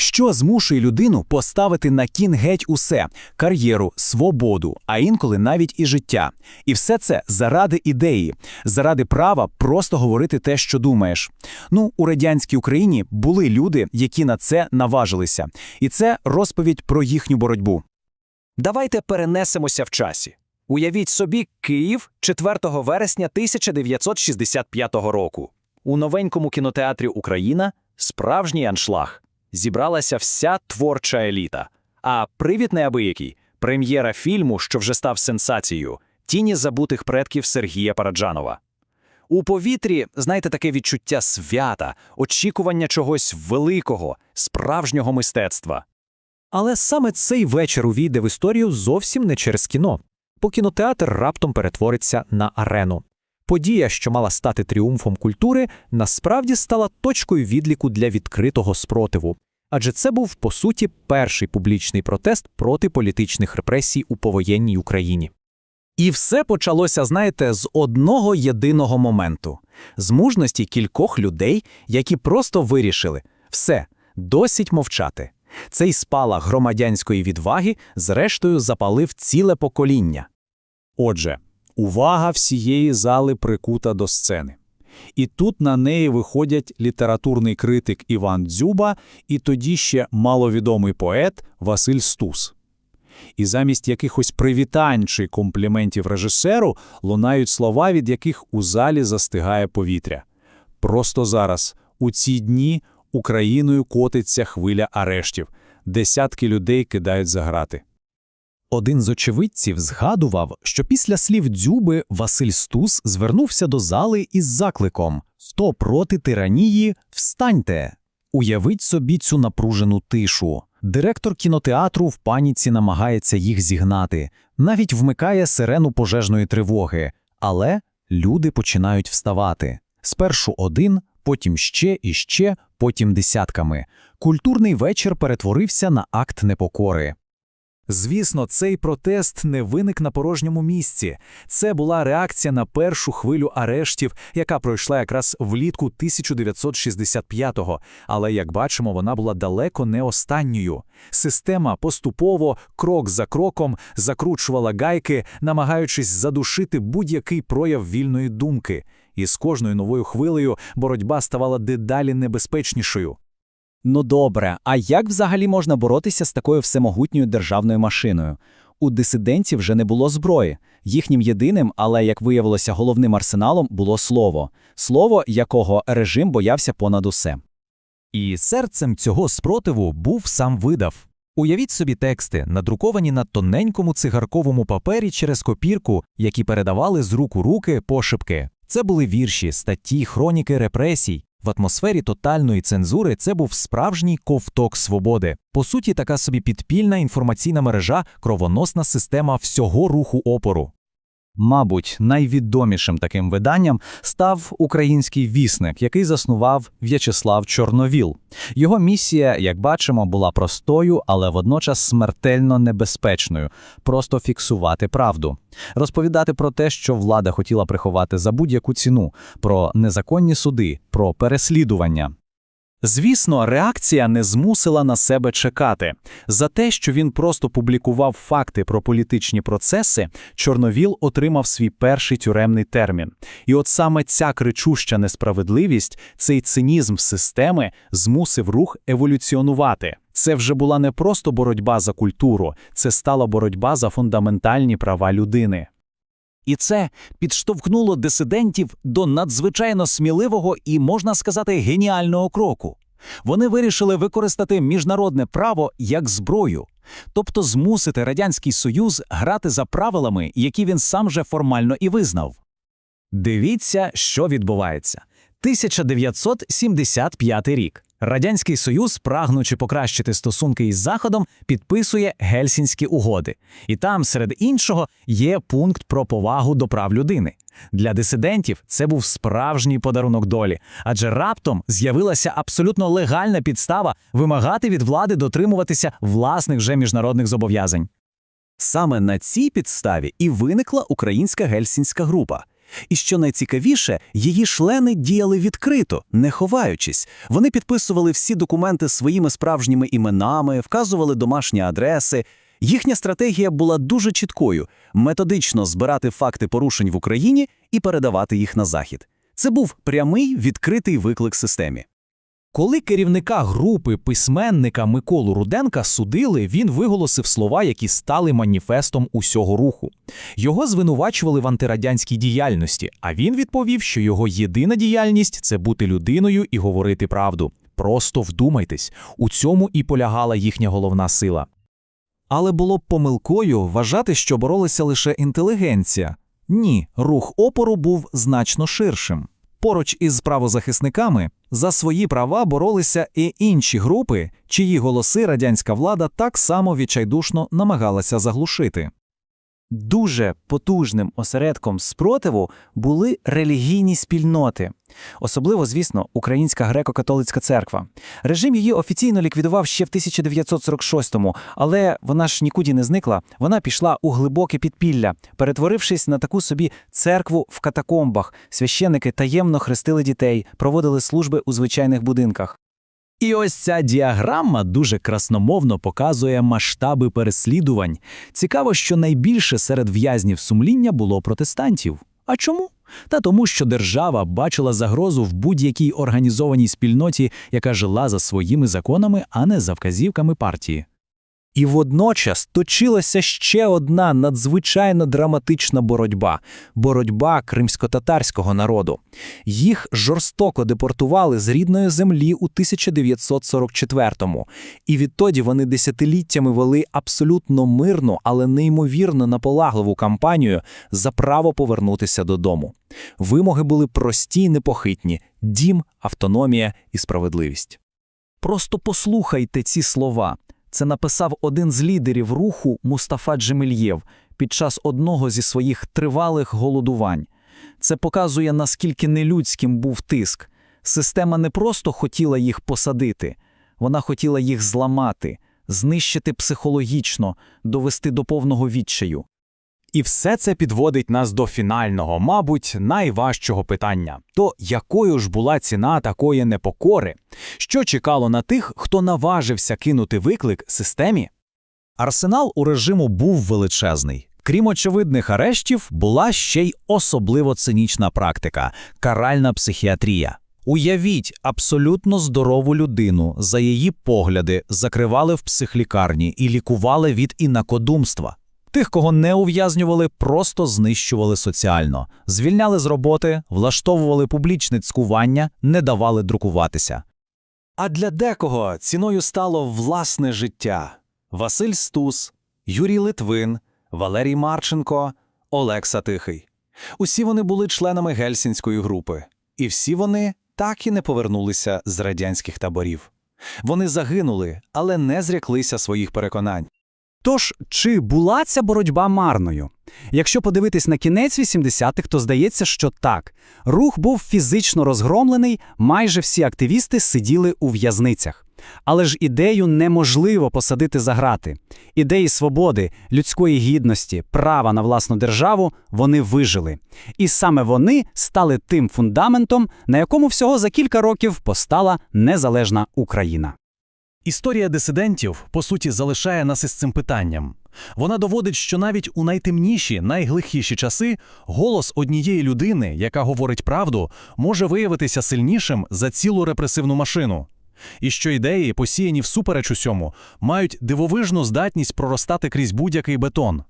Що змушує людину поставити на кін геть усе кар'єру, свободу, а інколи навіть і життя. І все це заради ідеї, заради права просто говорити те, що думаєш. Ну, у радянській Україні були люди, які на це наважилися, і це розповідь про їхню боротьбу. Давайте перенесемося в часі. Уявіть собі, Київ 4 вересня 1965 року. У новенькому кінотеатрі Україна справжній аншлаг. Зібралася вся творча еліта. А привід неабиякий – прем'єра фільму, що вже став сенсацією Тіні забутих предків Сергія Параджанова. У повітрі, знаєте, таке відчуття свята, очікування чогось великого, справжнього мистецтва. Але саме цей вечір увійде в історію зовсім не через кіно, бо кінотеатр раптом перетвориться на арену. Подія, що мала стати тріумфом культури, насправді стала точкою відліку для відкритого спротиву. Адже це був, по суті, перший публічний протест проти політичних репресій у повоєнній Україні. І все почалося, знаєте, з одного єдиного моменту з мужності кількох людей, які просто вирішили все, досить мовчати. Цей спалах громадянської відваги, зрештою, запалив ціле покоління. Отже, увага всієї зали прикута до сцени. І тут на неї виходять літературний критик Іван Дзюба і тоді ще маловідомий поет Василь Стус. І замість якихось привітань чи компліментів режисеру лунають слова, від яких у залі застигає повітря. Просто зараз, у ці дні, Україною котиться хвиля арештів. Десятки людей кидають за грати. Один з очевидців згадував, що після слів дзюби Василь Стус звернувся до зали із закликом «Хто проти тиранії, встаньте!». Уявіть собі цю напружену тишу. Директор кінотеатру в паніці намагається їх зігнати, навіть вмикає сирену пожежної тривоги. Але люди починають вставати. Спершу один, потім ще і ще, потім десятками. Культурний вечір перетворився на акт непокори. Звісно, цей протест не виник на порожньому місці. Це була реакція на першу хвилю арештів, яка пройшла якраз влітку 1965-го. Але, як бачимо, вона була далеко не останньою. Система поступово, крок за кроком, закручувала гайки, намагаючись задушити будь-який прояв вільної думки. І з кожною новою хвилею боротьба ставала дедалі небезпечнішою. Ну добре, а як взагалі можна боротися з такою всемогутньою державною машиною? У дисидентів вже не було зброї. Їхнім єдиним, але, як виявилося, головним арсеналом було слово, слово, якого режим боявся понад усе. І серцем цього спротиву був сам видав. Уявіть собі тексти, надруковані на тоненькому цигарковому папері через копірку, які передавали з рук у руки пошепки. Це були вірші, статті, хроніки репресій. В атмосфері тотальної цензури це був справжній ковток свободи. По суті, така собі підпільна інформаційна мережа, кровоносна система всього руху опору. Мабуть, найвідомішим таким виданням став український вісник, який заснував В'ячеслав Чорновіл. Його місія, як бачимо, була простою, але водночас смертельно небезпечною просто фіксувати правду, розповідати про те, що влада хотіла приховати за будь-яку ціну, про незаконні суди, про переслідування. Звісно, реакція не змусила на себе чекати. За те, що він просто публікував факти про політичні процеси, Чорновіл отримав свій перший тюремний термін. І от саме ця кричуща несправедливість, цей цинізм системи змусив рух еволюціонувати. Це вже була не просто боротьба за культуру, це стала боротьба за фундаментальні права людини. І це підштовхнуло дисидентів до надзвичайно сміливого і, можна сказати, геніального кроку. Вони вирішили використати міжнародне право як зброю, тобто змусити Радянський Союз грати за правилами, які він сам же формально і визнав. Дивіться, що відбувається. 1975 рік. Радянський Союз, прагнучи покращити стосунки із Заходом, підписує Гельсінські угоди. І там, серед іншого, є пункт про повагу до прав людини. Для дисидентів це був справжній подарунок долі, адже раптом з'явилася абсолютно легальна підстава вимагати від влади дотримуватися власних вже міжнародних зобов'язань. Саме на цій підставі і виникла українська гельсінська група. І що найцікавіше, її члени діяли відкрито, не ховаючись. Вони підписували всі документи своїми справжніми іменами, вказували домашні адреси. Їхня стратегія була дуже чіткою методично збирати факти порушень в Україні і передавати їх на захід. Це був прямий відкритий виклик системі. Коли керівника групи письменника Миколу Руденка судили, він виголосив слова, які стали маніфестом усього руху. Його звинувачували в антирадянській діяльності, а він відповів, що його єдина діяльність це бути людиною і говорити правду. Просто вдумайтесь, у цьому і полягала їхня головна сила. Але було б помилкою вважати, що боролася лише інтелігенція. Ні, рух опору був значно ширшим. Поруч із правозахисниками за свої права боролися і інші групи, чиї голоси радянська влада так само відчайдушно намагалася заглушити. Дуже потужним осередком спротиву були релігійні спільноти, особливо, звісно, Українська греко-католицька церква. Режим її офіційно ліквідував ще в 1946-му, але вона ж нікуди не зникла. Вона пішла у глибоке підпілля, перетворившись на таку собі церкву в катакомбах. Священники таємно хрестили дітей, проводили служби у звичайних будинках. І ось ця діаграма дуже красномовно показує масштаби переслідувань. Цікаво, що найбільше серед в'язнів сумління було протестантів. А чому? Та тому, що держава бачила загрозу в будь-якій організованій спільноті, яка жила за своїми законами, а не за вказівками партії. І водночас точилася ще одна надзвичайно драматична боротьба боротьба кримсько-татарського народу. Їх жорстоко депортували з рідної землі у 1944-му, і відтоді вони десятиліттями вели абсолютно мирну, але неймовірно наполегливу кампанію за право повернутися додому. Вимоги були прості й непохитні: дім, автономія і справедливість. Просто послухайте ці слова. Це написав один з лідерів руху Мустафа Джемельєв під час одного зі своїх тривалих голодувань. Це показує, наскільки нелюдським був тиск. Система не просто хотіла їх посадити, вона хотіла їх зламати, знищити психологічно, довести до повного відчаю. І все це підводить нас до фінального, мабуть, найважчого питання: то якою ж була ціна такої непокори? Що чекало на тих, хто наважився кинути виклик системі? Арсенал у режиму був величезний. Крім очевидних арештів, була ще й особливо цинічна практика каральна психіатрія. Уявіть абсолютно здорову людину, за її погляди закривали в психлікарні і лікували від інакодумства. Тих, кого не ув'язнювали, просто знищували соціально, звільняли з роботи, влаштовували публічне цькування, не давали друкуватися. А для декого ціною стало власне життя: Василь Стус, Юрій Литвин, Валерій Марченко, Олекса Тихий. Усі вони були членами гельсінської групи, і всі вони так і не повернулися з радянських таборів. Вони загинули, але не зряклися своїх переконань. Тож, чи була ця боротьба марною? Якщо подивитись на кінець 80-х, то здається, що так. Рух був фізично розгромлений, майже всі активісти сиділи у в'язницях. Але ж ідею неможливо посадити за грати. Ідеї свободи, людської гідності, права на власну державу вони вижили. І саме вони стали тим фундаментом, на якому всього за кілька років постала незалежна Україна. Історія дисидентів, по суті, залишає нас із цим питанням. Вона доводить, що навіть у найтемніші, найглихіші часи голос однієї людини, яка говорить правду, може виявитися сильнішим за цілу репресивну машину. І що ідеї, посіяні всупереч усьому, мають дивовижну здатність проростати крізь будь-який бетон.